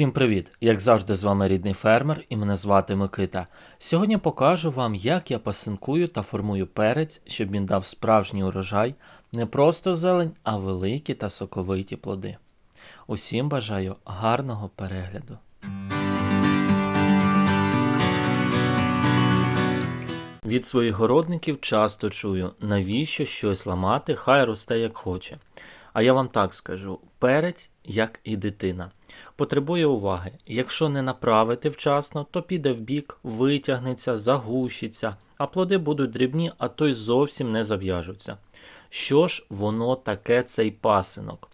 Всім привіт! Як завжди, з вами рідний фермер і мене звати Микита. Сьогодні покажу вам, як я пасинкую та формую перець, щоб він дав справжній урожай, не просто зелень, а великі та соковиті плоди. Усім бажаю гарного перегляду. Від своїх городників часто чую, навіщо щось ламати, хай росте як хоче. А я вам так скажу: перець, як і дитина, потребує уваги. Якщо не направити вчасно, то піде в бік, витягнеться, загущиться, а плоди будуть дрібні, а то й зовсім не зав'яжуться. Що ж воно таке цей пасинок?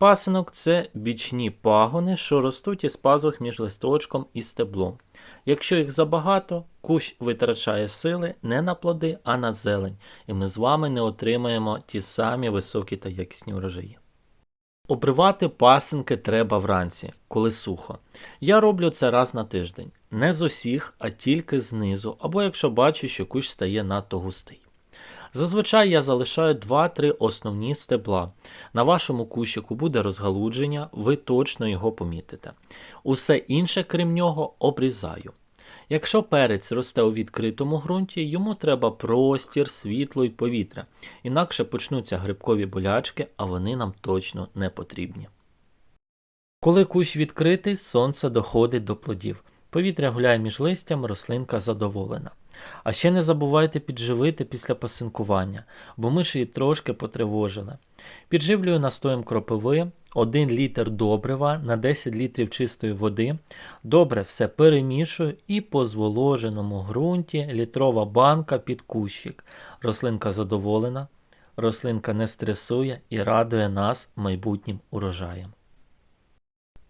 Пасинок це бічні пагони, що ростуть із пазух між листочком і стеблом. Якщо їх забагато, кущ витрачає сили не на плоди, а на зелень, і ми з вами не отримаємо ті самі високі та якісні урожаї. Обривати пасинки треба вранці, коли сухо. Я роблю це раз на тиждень. Не з усіх, а тільки знизу, або якщо бачу, що кущ стає надто густий. Зазвичай я залишаю 2-3 основні стебла. На вашому кущику буде розгалудження, ви точно його помітите. Усе інше, крім нього, обрізаю. Якщо перець росте у відкритому ґрунті, йому треба простір, світло і повітря, інакше почнуться грибкові болячки, а вони нам точно не потрібні. Коли кущ відкритий, сонце доходить до плодів. Повітря гуляє між листям, рослинка задоволена. А ще не забувайте підживити після пасинкування, бо ми ж її трошки потривожили. Підживлюю настоєм кропиви 1 літр добрива на 10 літрів чистої води. Добре все перемішую і по зволоженому ґрунті літрова банка під кущик. Рослинка задоволена, рослинка не стресує і радує нас майбутнім урожаєм.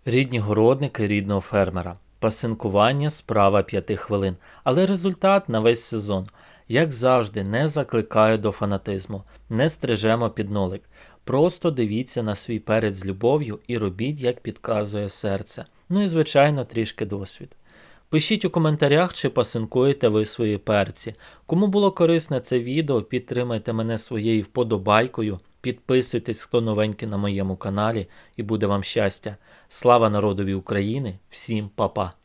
Рідні городники рідного фермера. Пасинкування справа 5 хвилин, але результат на весь сезон. Як завжди, не закликаю до фанатизму, не стрижемо під нолик. Просто дивіться на свій перець з любов'ю і робіть, як підказує серце. Ну і, звичайно, трішки досвід. Пишіть у коментарях, чи пасинкуєте ви свої перці. Кому було корисне це відео, підтримайте мене своєю вподобайкою, підписуйтесь, хто новенький на моєму каналі, і буде вам щастя. Слава народові України! Всім па-па!